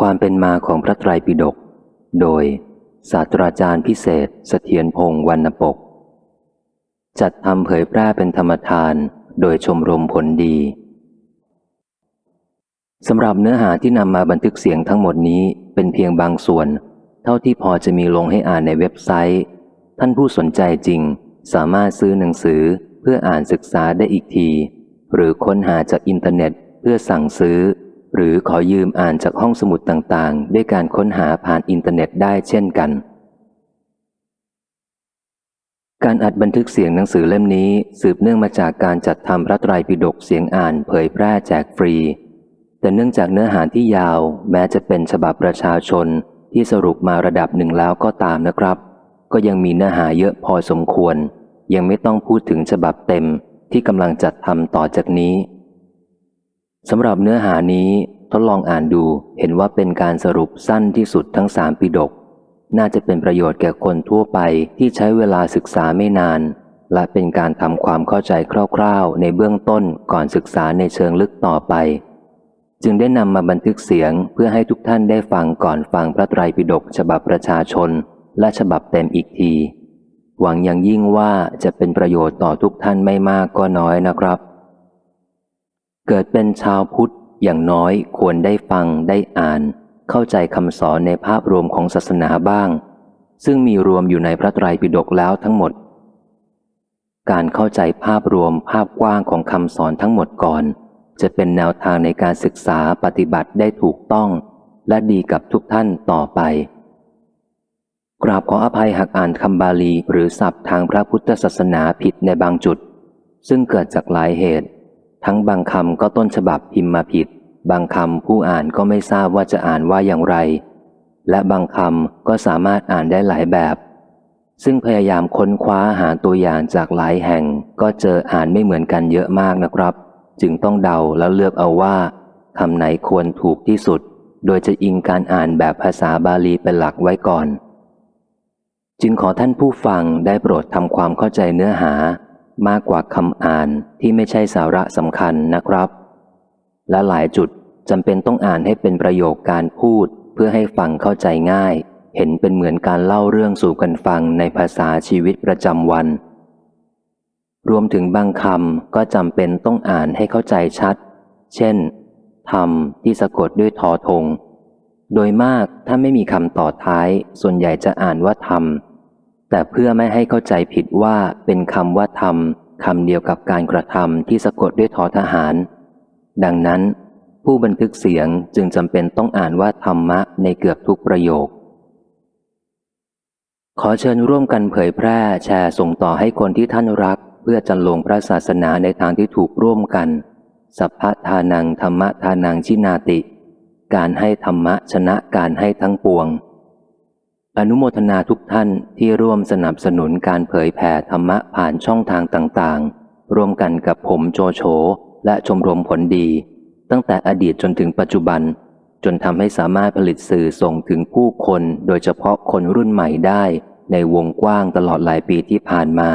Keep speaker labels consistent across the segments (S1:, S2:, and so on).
S1: ความเป็นมาของพระไตรปิฎก โดย ศาสตราจารย์พิเศษสเสถียรพงศ์วรรณปก จัดทำเผยแพร่เป็นธรรมทานโดยชมรมผลดีสำหรับเนื้อหาที่นำมาบันทึกเสียงทั้งหมดนี้เป็นเพียงบางส่วน เท่าที่พอจะมีลงให้อ่านในเว็บไซต์ ท่านผู้สนใจจริง สามารถซื้อหนังสือเพื่ออ่านศึกษาได้อีกที หรือค้นหาจากอินเทอร์เน็ตเพื่อสั่งซื้อ หรือขอยืมอ่านจากห้องสมุดต่างๆ ด้วยการค้นหาผ่านอินเทอร์เน็ตได้เช่นกัน การอัดบันทึกเสียงหนังสือเล่มนี้สืบเนื่องมาจากการจัดทำพระไตรปิฎกเสียงอ่านเผยแพร่แจกฟรี แต่เนื่องจากเนื้อหาที่ยาว แม้จะเป็นฉบับประชาชนที่สรุปมาระดับหนึ่งแล้วก็ตามนะครับ ก็ยังมีเนื้อหาเยอะพอสมควร ยังไม่ต้องพูดถึงฉบับเต็มที่กำลังจัดทำต่อจากนี้ สำหรับเนื้อหานี้ทดลองอ่านดูเห็นว่าเป็นการสรุปสั้นที่สุดทั้งสามปิฎกน่าจะเป็นประโยชน์แก่คนทั่วไปที่ใช้เวลาศึกษาไม่นาน และเป็นการทำความเข้าใจคร่าวๆ ในเบื้องต้นก่อนศึกษาในเชิงลึกต่อไป จึงได้นำมาบันทึกเสียงเพื่อให้ทุกท่านได้ฟังก่อนฟังพระไตรปิฎกฉบับประชาชน และฉบับเต็มอีกที หวังอย่างยิ่งว่าจะเป็นประโยชน์ต่อทุกท่านไม่มากก็น้อยนะครับ เกิดเป็นชาวพุทธอย่างน้อยควรได้ฟังได้อ่าน เข้าใจคำสอนในภาพรวมของศาสนาบ้าง ซึ่งมีรวมอยู่ในพระไตรปิฎกแล้วทั้งหมด การเข้าใจภาพรวมภาพกว้างของคำสอนทั้งหมดก่อน จะเป็นแนวทางในการศึกษาปฏิบัติได้ถูกต้อง และดีกับทุกท่านต่อไป กราบขออภัยหากอ่านคำบาลีหรือศัพท์ทางพระพุทธศาสนาผิดในบางจุด ซึ่งเกิดจากหลายเหตุ ทั้งบางคำก็ต้นฉบับพิมพ์มาผิด บางคำผู้อ่านก็ไม่ทราบว่าจะอ่านว่าอย่างไร และบางคำก็สามารถอ่านได้หลายแบบ ซึ่งพยายามค้นคว้าหาตัวอย่างจากหลายแห่ง ก็เจออ่านไม่เหมือนกันเยอะมากนะครับ จึงต้องเดาแล้วเลือกเอาว่าคำไหนควรถูกที่สุด โดยจะอิงการอ่านแบบภาษาบาลีเป็นหลักไว้ก่อน จึงขอท่านผู้ฟังได้โปรดทำความเข้าใจเนื้อหา มากกว่าคำอ่านที่ไม่ใช่สาระสำคัญนะครับ และหลายจุดจำเป็นต้องอ่านให้เป็นประโยคการพูดเพื่อให้ฟังเข้าใจง่าย เห็นเป็นเหมือนการเล่าเรื่องสู่กันฟังในภาษาชีวิตประจำวัน รวมถึงบางคำก็จำเป็นต้องอ่านให้เข้าใจชัด เช่นธรรมที่สะกดด้วยทอทง โดยมากถ้าไม่มีคำต่อท้าย ส่วนใหญ่จะอ่านว่าธรรม แต่เพื่อไม่ให้เข้าใจผิดว่าเป็นคำว่าธรรมคำเดียวกับการกระทำที่สะกดด้วยทอทหาร ดังนั้น ผู้บันทึกเสียงจึงจำเป็นต้องอ่านว่าธรรมะในเกือบทุกประโยค ขอเชิญร่วมกันเผยแพร่แชร์ส่งต่อให้คนที่ท่านรัก เพื่อจันลงพระศาสนาในทางที่ถูกร่วมกัน สัพพะทานังธรรมะทานังชินาติ การให้ธรรมะชนะการให้ทั้งปวง อนุโมทนาทุกท่านที่ร่วมสนับสนุนการเผยแผ่ธรรมะผ่านช่องทางต่างๆ ร่วมกันกับผมโจโฉและชมรมผลดี ตั้งแต่อดีตจนถึงปัจจุบัน จนทำให้สามารถผลิตสื่อส่งถึงผู้คนโดยเฉพาะคนรุ่นใหม่ได้ ในวงกว้างตลอดหลายปีที่ผ่านมา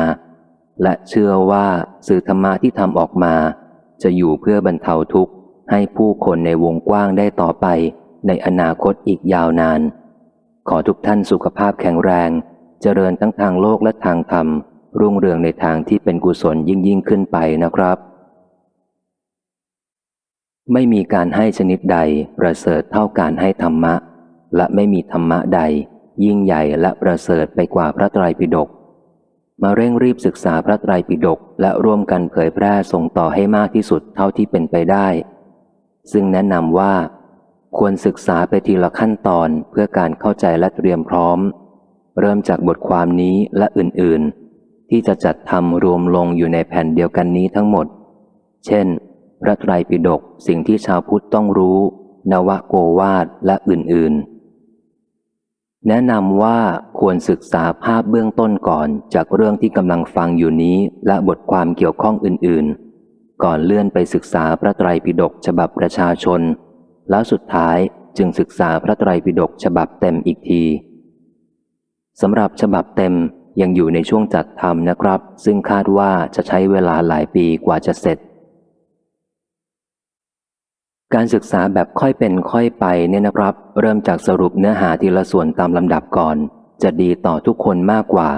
S1: และเชื่อว่าสื่อธรรมะที่ทำออกมา จะอยู่เพื่อบรรเทาทุกข์ให้ผู้คนในวงกว้างได้ต่อไป ในอนาคตอีกยาวนาน ขอทุกท่านสุขภาพแข็งแรง เจริญทั้งทางโลกและทางธรรม รุ่งเรืองในทางที่เป็นกุศลยิ่งยิ่งขึ้นไปนะครับ ไม่มีการให้ชนิดใดประเสริฐเท่าการให้ธรรมะ และไม่มีธรรมะใด ยิ่งใหญ่และประเสริฐไปกว่าพระไตรปิฎกมาเร่งรีบศึกษาพระไตรปิฎกและร่วมกันเผยแพร่ส่งต่อให้มากที่สุดเท่าที่เป็นไปได้ ซึ่งแนะนำว่า ควรศึกษาไปทีละขั้นตอนเพื่อการเข้าใจและเตรียมพร้อม เริ่มจากบทความนี้และอื่นๆ ที่จะจัดทำรวมลงอยู่ในแผ่นเดียวกันนี้ทั้งหมด เช่น พระไตรปิฎกสิ่งที่ชาวพุทธต้องรู้ นวโกวาดและอื่นๆ แนะนำว่าควรศึกษาภาพเบื้องต้นก่อนจากเรื่องที่กำลังฟังอยู่นี้และบทความเกี่ยวข้องอื่นๆ ก่อนเลื่อนไปศึกษาพระไตรปิฎกฉบับประชาชน แล้วสุดท้ายจึงศึกษาพระไตรปิฎกฉบับเต็มอีกทีสำหรับฉบับเต็มยังอยู่ในช่วงจัดทำนะครับ ซึ่งคาดว่าจะใช้เวลาหลายปีกว่าจะเสร็จ การศึกษาแบบค่อยเป็นค่อยไปเนี่ยนะครับ เริ่มจากสรุปเนื้อหาทีละส่วนตามลำดับก่อน จะดีต่อทุกคนมากกว่า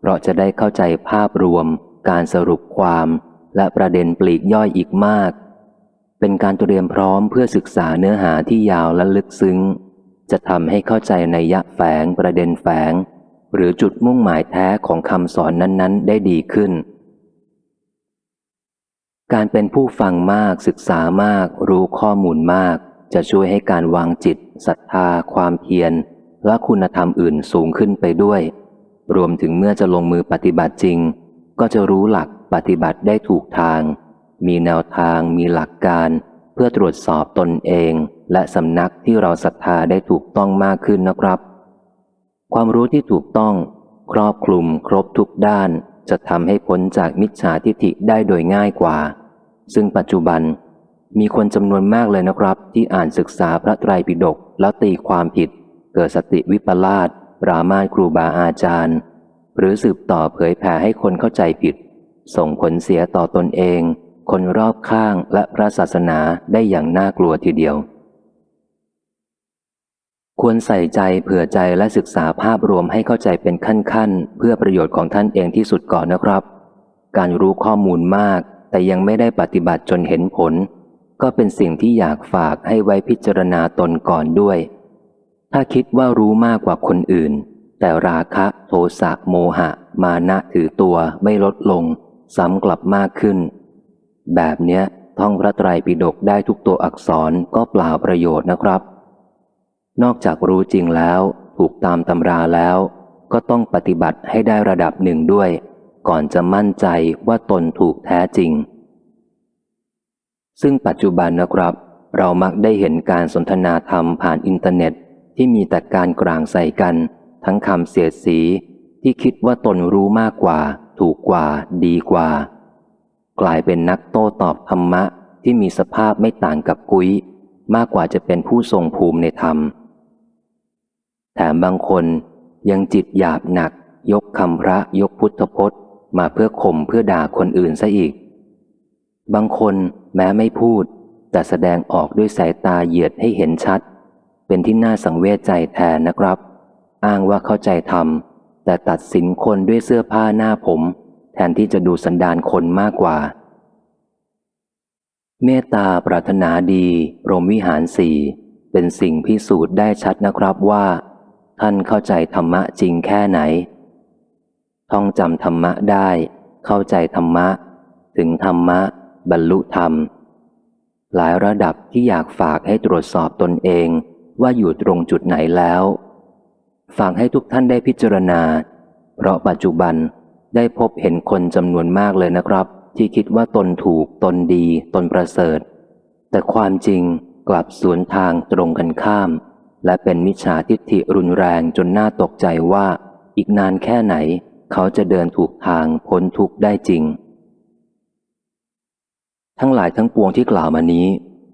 S1: เพราะจะได้เข้าใจภาพรวม การสรุปความ และประเด็นปลีกย่อยอีกมาก เป็นการเตรียมพร้อมเพื่อศึกษาเนื้อหาที่ยาวและลึกซึ้ง จะทำให้เข้าใจในยะแฝงประเด็นแฝง หรือจุดมุ่งหมายแท้ของคำสอนนั้น ๆ ได้ดีขึ้น การเป็นผู้ฟังมากศึกษามาก รู้ข้อมูลมาก จะช่วยให้การวางจิตศรัทธา ความเพียร และคุณธรรมอื่นสูงขึ้นไปด้วย รวมถึงเมื่อจะลงมือปฏิบัติจริง ก็จะรู้หลักปฏิบัติได้ถูกทาง มีแนวทางมีหลักการเพื่อตรวจสอบตนเอง และสำนักที่เราศรัทธาได้ถูกต้องมากขึ้นนะครับ ความรู้ที่ถูกต้อง ครอบคลุมครบทุกด้าน จะทำให้พ้นจากมิจฉาทิฐิได้โดยง่ายกว่า ซึ่งปัจจุบันมีคนจำนวนมากเลยนะครับ ที่อ่านศึกษาพระไตรปิฎกแล้วตีความผิด เกิดสติวิปลาสปรามาสครูบาอาจารย์ หรือสืบต่อเผยแผ่ให้คนเข้าใจผิด ส่งผลเสียต่อตนเอง คนรอบข้างและพระศาสนาได้อย่างน่ากลัวทีเดียว ควรใส่ใจเผื่อใจและศึกษาภาพรวมให้เข้าใจเป็นขั้นๆ เพื่อประโยชน์ของท่านเองที่สุดก่อนนะครับ การรู้ข้อมูลมาก แต่ยังไม่ได้ปฏิบัติจนเห็นผล ก็เป็นสิ่งที่อยากฝากให้ไว้พิจารณาตนก่อนด้วย ถ้าคิดว่ารู้มากกว่าคนอื่น แต่ราคะโทสะโมหะ มานะถือตัวไม่ลดลง ซ้ำกลับมากขึ้น แบบเนี้ยท่องพระไตรปิฎกได้ทุกตัวอักษรก็เปล่าประโยชน์นะครับ นอกจากรู้จริงแล้ว ถูกตามตำราแล้ว ก็ต้องปฏิบัติให้ได้ระดับหนึ่งด้วย ก่อนจะมั่นใจว่าตนถูกแท้จริง ซึ่งปัจจุบันนะครับ เรามักได้เห็นการสนทนาธรรมผ่านอินเทอร์เน็ต ที่มีแต่การกลางใส่กัน ทั้งคำเสียดสี ที่คิดว่าตนรู้มากกว่า ถูกกว่า ดีกว่า กลายเป็นนักโต้ตอบธรรมะที่มีสภาพไม่ต่างกับกุ้ย มากกว่าจะเป็นผู้ทรงภูมิในธรรม แถมบางคนยังจิตหยาบหนัก ยกคำพระยกพุทธพจน์ มาเพื่อข่มเพื่อด่าคนอื่นซะอีก บางคนแม้ไม่พูด แต่แสดงออกด้วยสายตาเหยียดให้เห็นชัด เป็นที่น่าสังเวชใจแทนนะครับ อ้างว่าเข้าใจธรรมแต่ตัดสินคนด้วยเสื้อผ้าหน้าผม แทนที่จะดูสันดานคนมากกว่า เมตตาปรารถนาดีรมวิหารสี่เป็นสิ่งพิสูจน์ได้ชัดนะครับว่า ท่านเข้าใจธรรมะจริงแค่ไหน ท่องจำธรรมะได้ เข้าใจธรรมะ ถึงธรรมะ บรรลุธรรม หลายระดับที่อยากฝากให้ตรวจสอบตนเองว่าอยู่ตรงจุดไหนแล้ว ฝากให้ทุกท่านได้พิจารณา เพราะปัจจุบัน ได้พบเห็นคนจำนวนมากเลยนะครับ ที่คิดว่าตนถูกตนดี ตนประเสริฐ แต่ความจริงกลับสวนทางตรงกันข้าม และเป็นมิจฉาทิฏฐิรุนแรงจนน่าตกใจว่า อีกนานแค่ไหน เขาจะเดินถูกทางพ้นทุกข์ได้จริง ทั้งหลายทั้งปวงที่กล่าวมานี้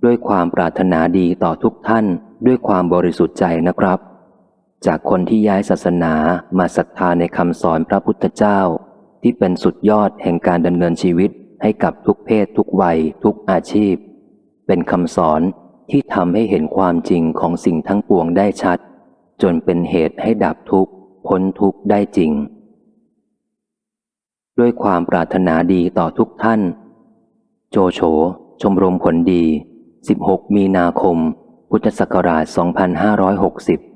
S1: ด้วยความปรารถนาดีต่อทุกท่าน ด้วยความบริสุทธิ์ใจนะครับ จากคนที่ย้ายศาสนามาศรัทธาในคำสอนพระพุทธเจ้า ที่เป็นสุดยอดแห่งการดำเนินชีวิตให้กับทุกเพศทุกวัยทุกอาชีพ เป็นคำสอนที่ทำให้เห็นความจริงของสิ่งทั้งปวงได้ชัด จนเป็นเหตุให้ดับทุกข์พ้นทุกข์ได้จริง ด้วยความปรารถนาดีต่อทุกท่าน โจโฉ ชมรมผลดี 16 มีนาคม พุทธศักราช 2560